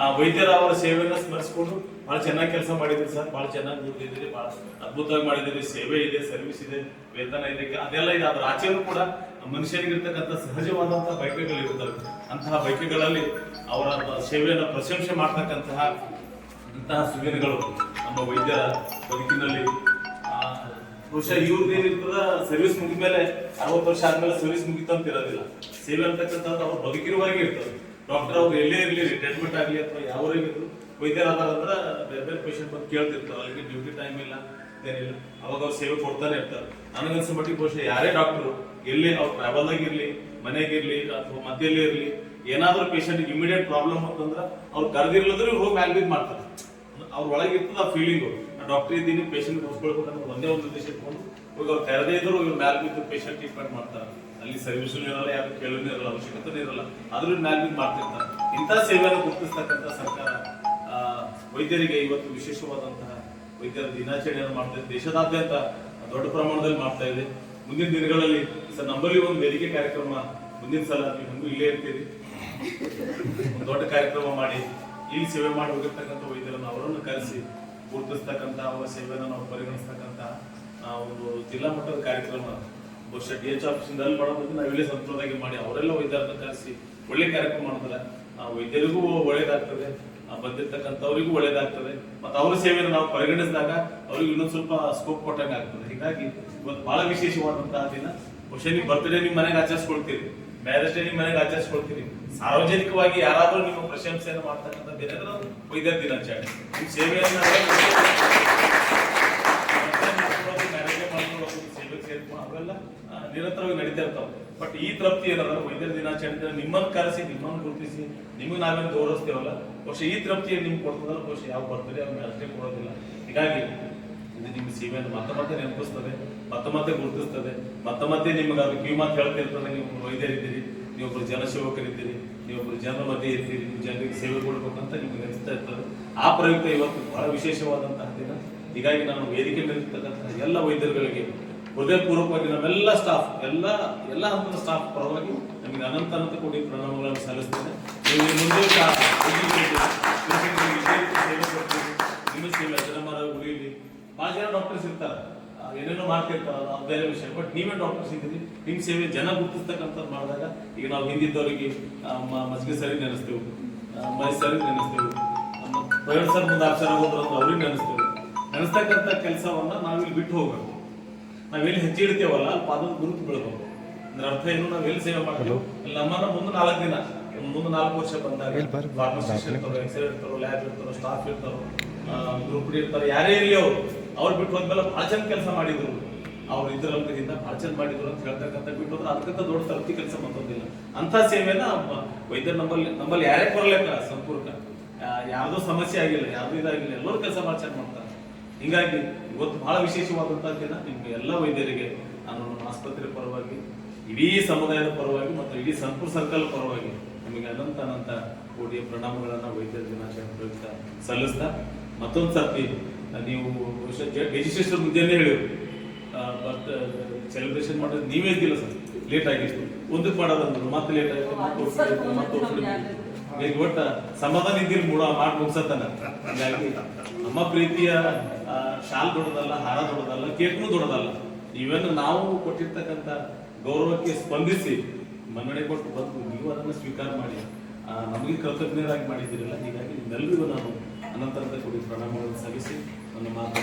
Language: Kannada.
ಆ ವೈದ್ಯರ ಅವರ ಸೇವೆಯನ್ನು ಸ್ಮರಿಸಿಕೊಂಡು ಬಹಳ ಚೆನ್ನಾಗಿ ಕೆಲಸ ಮಾಡಿದ್ರಿ ಸರ್. ಬಹಳ ಚೆನ್ನಾಗಿ ದುಡ್ದಿದ್ದೀರಿ, ಬಹಳ ಅದ್ಭುತವಾಗಿ ಮಾಡಿದ್ರಿ ಸೇವೆ ಇದೆ ಸರ್ವಿಸ್ ಇದೆ, ವೇತನ ಇದೆ. ಅದೆಲ್ಲ ಇದೆ. ಅದರ ಆಚೆಯೂ ಕೂಡ ಮನುಷ್ಯನಿಗೆ ಸಹಜವಾದಂಥ ಇರುತ್ತವೆ ಅಂತಹ ಬೈಕ್ಗಳಲ್ಲಿ ಅವರ ಸೇವೆಯನ್ನು ಪ್ರಶಂಸೆ ಮಾಡ್ತಕ್ಕಂತಹ ಇಂತಹ ಸುದಿನಗಳು ನಮ್ಮ ವೈದ್ಯರ ಬದುಕಿನಲ್ಲಿ. ಬಹುಶಃ ಇವ್ರದ್ದು ಏನಿರ್ತದ ಸರ್ವಿಸ್ ಮುಗಿದ ಮೇಲೆ ಅರವತ್ತು ವರ್ಷ ಆದ್ಮೇಲೆ ಸರ್ವಿಸ್ ಮುಗಿತು ಅಂತ ಇರೋದಿಲ್ಲ. ಸೇವೆ ಅಂತಕ್ಕಂಥದ್ದು ಅವ್ರು ಬದುಕಿರುವಾಗೆ ಇರ್ತದೆ. ಡಾಕ್ಟರ್ ಅವ್ರು ಎಲ್ಲೇ ಇರಲಿ ರಿಟೈರ್ಮೆಂಟ್ ಆಗಲಿ ಅಥವಾ ಯಾವ ಇದ್ರು ವೈದ್ಯರಾದಾರ ಅಂದ್ರೆ ಬೇರೆ ಬೇರೆ ಪೇಷಂಟ್ ಬಂದು ಕೇಳ್ತಿರ್ತಾರೆ. ಅವ್ರಿಗೆ ಡ್ಯೂಟಿ ಟೈಮ್ ಇಲ್ಲ ಏನಿಲ್ಲ. ಅವಾಗ ಅವ್ರು ಸೇವೆ ಕೊಡ್ತಾನೆ ಇರ್ತಾರೆ. ನನಗನ್ಸೋ ಮಟ್ಟಿಗೆ ಬಹುಶಃ ಯಾರೇ ಡಾಕ್ಟರ್ ಎಲ್ಲಿ ಅವ್ರು ಟ್ರಾವೆಲ್ದಾಗ ಇರ್ಲಿ ಮನೆಗಿರ್ಲಿ ಅಥವಾ ಮಧ್ಯೆಲ್ಲೇ ಇರಲಿ ಏನಾದ್ರೂ ಪೇಷಂಟ್ ಇಮಿಡಿಯೇಟ್ ಪ್ರಾಬ್ಲಮ್ ಅಂತಂದ್ರೆ ಅವ್ರು ಕರೆದಿರ್ಲಿದ್ರೆ ಹೋಗಿ ಮ್ಯಾಲ್ ಬಿದ್ದು ಮಾಡ್ತಾರೆ. ಅವ್ರ ಒಳಗಿರ್ತದೆ ಆ ಫೀಲಿಂಗು ಡಾಕ್ಟರ್ ಇದ್ದೀನಿ ಪೇಷಂಟ್ ಉಳಿಸ್ಕೊಳ್ಬೇಕು ಅನ್ನೋ ಒಂದೇ ಒಂದು ಉದ್ದೇಶ ಇಟ್ಕೊಂಡು ಇವಾಗ ಅವ್ರು ಕರೆದೇ ಇದ್ರು ಇವ್ರು ಮ್ಯಾಲ್ ಬಿದ್ದು ಪೇಷಂಟ್ ಟ್ರೀಟ್ಮೆಂಟ್ ಮಾಡ್ತಾರೆ. ಅಲ್ಲಿ ಸರ್ವಿಸ್ ಇರಲ್ಲ ಯಾರು ಕೇಳೋನು ಇರಲ್ಲ ಅವಶ್ಯಕತೆ ಇರಲ್ಲ. ಆದ್ರೂ ಮ್ಯಾಲ್ ಬಿದ್ದು ಮಾಡ್ತಿರ್ತಾರೆ. ಇಂಥ ಸೇವೆಯನ್ನು ಗುರುತಿಸ್ತಕ್ಕಂಥ ಸರ್ಕಾರ ವೈದ್ಯರಿಗೆ ಇವತ್ತು ವಿಶೇಷವಾದಂತಹ ವೈದ್ಯರ ದಿನಾಚರಣೆಯನ್ನು ಮಾಡ್ತಾ ಇದೆ. ದೇಶದಾದ್ಯಂತ ದೊಡ್ಡ ಪ್ರಮಾಣದಲ್ಲಿ ಮಾಡ್ತಾ ಇದೆ. ಮುಂದಿನ ದಿನಗಳಲ್ಲಿ ಸರ್ ನಮ್ಮಲ್ಲಿ ಒಂದು ವೇದಿಕೆ ಕಾರ್ಯಕ್ರಮ ಮುಂದಿನ ಸಲ ನೀವು ಇಲ್ಲೇ ಇರ್ತೀರಿ. ಒಂದು ದೊಡ್ಡ ಕಾರ್ಯಕ್ರಮ ಮಾಡಿ, ಇಲ್ಲಿ ಸೇವೆ ಮಾಡಿ ಹೋಗಿರ್ತಕ್ಕಂಥ ವೈದ್ಯರನ್ನು ಅವರನ್ನು ಕರೆಸಿ ಗುರುತಿಸ್ತಕ್ಕಂಥ ಅವರ ಸೇವೆಯನ್ನು ನಾವು ಪರಿಗಣಿಸ್ತಕ್ಕಂಥ ಒಂದು ಜಿಲ್ಲಾ ಮಟ್ಟದ ಕಾರ್ಯಕ್ರಮ ಬಹುಶಃ ಡಿ ಎಚ್ ಆಫೀಸಿಂದ ಅಲ್ಲಿ ಮಾಡೋದಕ್ಕೆ ನಾವು ಇಲ್ಲೇ ಸಂತೋಷವಾಗಿ ಮಾಡಿ ಅವರೆಲ್ಲ ವೈದ್ಯರನ್ನ ಕರೆಸಿ ಒಳ್ಳೆ ಕಾರ್ಯಕ್ರಮ ಮಾಡಿದ್ರೆ ಆ ವೈದ್ಯರಿಗೂ ಒಳ್ಳೇದಾಗ್ತದೆ ಬಂದಿರ್ತಕ್ಕಂಥವ್ರಿಗೂ ಒಳ್ಳೇದಾಗ್ತದೆ, ಮತ್ತೆ ಅವರ ಸೇವೆಯನ್ನು ನಾವು ಪರಿಗಣಿಸಿದಾಗ ಅವ್ರಿಗೆ ಇನ್ನೊಂದು ಸ್ವಲ್ಪ ಸ್ಕೋಪ್ ಕೊಟ್ಟಂಗೆ ಆಗ್ತದೆ. ಹೀಗಾಗಿ ಇವತ್ತು ಬಹಳ ವಿಶೇಷವಾದಂತಹ ದಿನ. ಬಹುಶಃ ನೀವು ಬರ್ತ್ಡೇ ನಿಮ್ಮ ಮನೆಗೆ ಆಚರಿಸ್ಕೊಳ್ತೀರಿ ಮ್ಯಾರೇಜ್ ಡೇ ನಿಮ್ಮ ಮನೆಗೆ ಆಚರಿಸ್ಕೊಳ್ತೀರಿ. ಸಾರ್ವಜನಿಕವಾಗಿ ಯಾರಾದರೂ ನಿಮ್ಮ ಪ್ರಶಂಸೆಯನ್ನು ಮಾಡ್ತಕ್ಕಂಥ ವೈದ್ಯ ವೈದ್ಯರ ದಿನಾಚರಣೆ. ನಿಮ್ಮ ಸೇವೆಯನ್ನ ನಿರಂತರವಾಗಿ ನಡೀತಾ ಇರ್ತಾವೆ. ಬಟ್ ಈ ತೃಪ್ತಿ ಏನಾದ್ರು ವೈದ್ಯರ ದಿನಾಚರಣೆ ದಿನ ನಿಮ್ಮನ್ನು ಕರೆಸಿ, ನಿಮ್ಮನ್ನು ಗುರುತಿಸಿ, ನಿಮಗೆ ನಾವೇನು ಗೌರವಿಸ್ತೇವಲ್ಲ, ಬಹುಶಃ ಈ ತೃಪ್ತಿ ನಿಮ್ಗೆ ಕೊಡ್ತದಲ್ಲ ಬಹುಶಃ ಯಾವ ಬರ್ತದೆ ಅವ್ನ ಅಷ್ಟೇ ಕೊಡೋದಿಲ್ಲ. ಹೀಗಾಗಿ ಇದು ನಿಮ್ಮ ಸೇವೆಯನ್ನು ಮತ್ತೆ ಮತ್ತೆ ನೆನಪಿಸ್ತದೆ, ಮತ್ತೆ ಮತ್ತೆ ಗುರುತಿಸ್ತದೆ, ಮತ್ತೆ ಮತ್ತೆ ನಿಮ್ಗೆ ಅದು ಕಿವಿ ಮಾತು ಹೇಳ್ತಿರ್ತದೆ ನೀವು ವೈದ್ಯರಿದ್ದೀರಿ ನೀವೊಬ್ರು ಜನಸೇವಕರಿದ್ದೀರಿ ನೀವೊಬ್ರು ಜನರ ಮಧ್ಯೆ ಇರ್ತೀರಿ, ನೀವು ಜನರಿಗೆ ಸೇವೆ ಕೊಡ್ಬೇಕಂತ ನಿಮ್ಗೆ ಅನಿಸ್ತಾ ಇರ್ತದೆ. ಆ ಪ್ರಯುಕ್ತ ಇವತ್ತು ಬಹಳ ವಿಶೇಷವಾದಂತಹ ದಿನ. ಹೀಗಾಗಿ ನಾನು ವೇದಿಕೆ ಮೇಲಿರ್ತಕ್ಕಂತಹ ಎಲ್ಲ ವೈದ್ಯರುಗಳಿಗೆ ಹೃದಯಪೂರ್ವಕವಾಗಿ ನಮ್ಮೆಲ್ಲ ಸ್ಟಾಫ್ ಎಲ್ಲ ಎಲ್ಲ ಹಂತದ ಸ್ಟಾಫ್ ಪರವಾಗಿ ನಮಗೆ ಅನಂತ ಅನಂತ ಕೋಟಿ ಪ್ರಣಾಮಗಳನ್ನು ಸಲ್ಲಿಸ್ತೇನೆ. ಇನ್ನು ಮುಂದೆ ನಿಮ್ಮ ಸೇವೆ ಉಳಿಯಲಿ ಜನ ಡಾಕ್ಟರ್ಸ್ ಇರ್ತಾರೆ. ಏನೇನೋ ಮಾಡ್ತಿರ್ತಾರೆ ಬೇರೆ ವಿಷಯ. ಬಟ್ ನೀವೇ ಡಾಕ್ಟರ್ಸ್ ಇದ್ದೀರಿ. ನಿಮ್ಮ ಸೇವೆ ಜನ ಗುರುತಿಸ್ತಕ್ಕಂಥದ್ದು ಮಾಡಿದಾಗ ಈಗ ನಾವು ಹಿಂದಿದ್ದವರಿಗೆ ಮಜ್ಗೆ ಸರಿ ನೆನೆಸ್ತೇವೆ. ಮೈ ಸರಿ ನೆನೆಸ್ತೇವೆ. ಪ್ರೈವೇಟ್ ಸರ್ ಮುಂದೆ ಅಕ್ಷರ ಹೋದ್ರಂತ ಅವ್ರಿಗೆ ನೆನೆಸ್ತೇವೆ. ನೆನೆಸ್ತಕ್ಕಂಥ ಕೆಲಸವನ್ನ ನಾವಿಲ್ಲಿ ಬಿಟ್ಟು ಹೋಗ್ಬೇಕು ನಾವೆಲ್ಲಿ ಹೆಚ್ಚಿಡ್ತೇವಲ್ಲ ಅಲ್ಲಿ ಪಾದದ ಗುರುತು ಬೀಳ್ಬೇಕು. ಅಂದ್ರೆ ಅರ್ಥ ಏನು? ನಾವು ಎಲ್ಲಿ ಸೇವೆ ಮಾಡ್ತೀವಿ? ಇಲ್ಲಿ ನಮ್ಮನ್ನ ಮುಂದೆ ನಾಲ್ಕು ದಿನ ಮುಂದೆ ನಾಲ್ಕು ವರ್ಷ ಬಂದಾಗ ಫಾರ್ಮಸಿಸ್ಟ್ ಇರ್ತಾರೋ ಎಕ್ಸ್ರೇ ಇರ್ತಾರೋ ಲ್ಯಾಬ್ ಇರ್ತಾರೋ ಸ್ಟಾಫ್ ಇರ್ತಾರೋ ಗ್ರೂಪ್ ಡಿ ಇರ್ತಾರೋ ಯಾರೇ ಇರಲಿ ಅವ್ರು ಅವ್ರು ಬಿಟ್ಟು ಹೋದ್ಮೇಲೆ ಭಾಳ ಚಂದ ಕೆಲಸ ಮಾಡಿದ್ರು. ಅವ್ರು ಇದ್ರಂತದಿಂದ ಭಾಳ ಚಂದ ಮಾಡಿದ್ರು ಅಂತ ಹೇಳ್ತಕ್ಕಂಥ ಬಿಟ್ಟು ಹೋದ್ರೆ ಅದಕ್ಕಿಂತ ದೊಡ್ಡ ತೃಪ್ತಿ ಕೆಲಸ ಮತ್ತೊಂದಿಲ್ಲ ಅಂತ ಸೇವೆನ ವೈದ್ಯರು ನಮ್ಮಲ್ಲಿ ನಮ್ಮಲ್ಲಿ ಯಾರೇ ಕೊರಲೇ ಸಂಪೂರ್ಣ ಯಾ- ಯಾವ್ದೋ ಸಮಸ್ಯೆ ಆಗಿಲ್ಲ ಯಾವ್ದು ಇದಾಗಿಲ್ಲ ಎಲ್ಲರೂ ಕೆಲಸ ಭಾಳ ಚೆನ್ನಾಗಿ ಮಾಡ್ತಾರೆ. ಹೀಗಾಗಿ ಇವತ್ತು ಬಹಳ ವಿಶೇಷವಾದಂತಹ ದಿನ ನಿಮ್ಗೆ ಎಲ್ಲ ವೈದ್ಯರಿಗೆ ನಾನು ನಮ್ಮ ಆಸ್ಪತ್ರೆ ಪರವಾಗಿ, ಇಡೀ ಸಮುದಾಯದ ಪರವಾಗಿ ಮತ್ತು ಇಡೀ ಸಂಪೂರ್ ಸರ್ಕಲ್ ಪರವಾಗಿ ನಿಮಗೆ ಅನಂತ ಅನಂತ ಕೋಟಿಯ ಪ್ರಣಾಮಗಳನ್ನ ವೈದ್ಯರ ದಿನಾಚರಣೆ ಪ್ರಯುಕ್ತ ಸಲ್ಲಿಸ್ತಾ, ಮತ್ತೊಂದು ಸರ್ತಿ ನೀವು ರಿಜಿಸ್ಟ್ರೇಷನ್ ಮುಂಜಾನೆ ಹೇಳಿದ್ರು. ಬಟ್ ಸೆಲೆಬ್ರೇಷನ್ ಮಾಡೋದು ನೀವೇ ಇದ್ದಿಲ್ಲ ಸರ್. ಲೇಟ್ ಆಗಿತ್ತು. ಒಂದಕ್ಕೆ ಮಾಡೋದಂದ್ರು ಮತ್ತೆ ಲೇಟ್ ಆಗಿತ್ತು ಮತ್ತೆ ಒಟ್ಟ ಸಮಾಧಾನ ಇದ್ದಿಲ್ಲ ಮೂಡ, ಮಾಡಿ ಮುಗ್ಸತನ ಹೀಗಾಗಿ ನಮ್ಮ ಪ್ರೀತಿಯ ಶಾಲ್ ದೊಡ್ಡದಲ್ಲ, ಹಾರ ದೊಡ್ಡದಲ್ಲ, ಕೇಕ್ನು ದೊಡ್ಡದಲ್ಲ. ಇವೆಲ್ಲ ನಾವು ಕೊಟ್ಟಿರ್ತಕ್ಕಂಥ ಗೌರವಕ್ಕೆ ಸ್ಪಂದಿಸಿ ಮನ್ನಣೆ ಕೊಟ್ಟು ಬಂದು ನೀವು ಅದನ್ನು ಸ್ವೀಕಾರ ಮಾಡಿ ನಮಗೆ ಕೃತಜ್ಞರಾಗಿ ಮಾಡಿದ್ದೀರಲ್ಲ, ಹೀಗಾಗಿ ನಿಮ್ಮೆಲ್ಲರಿಗೂ ನಾನು ಅನಂತರದ ಕೂಡಿ, ಪ್ರಣಾಮಗಳನ್ನು ಸಲ್ಲಿಸಿ, ನನ್ನ ಮಾತು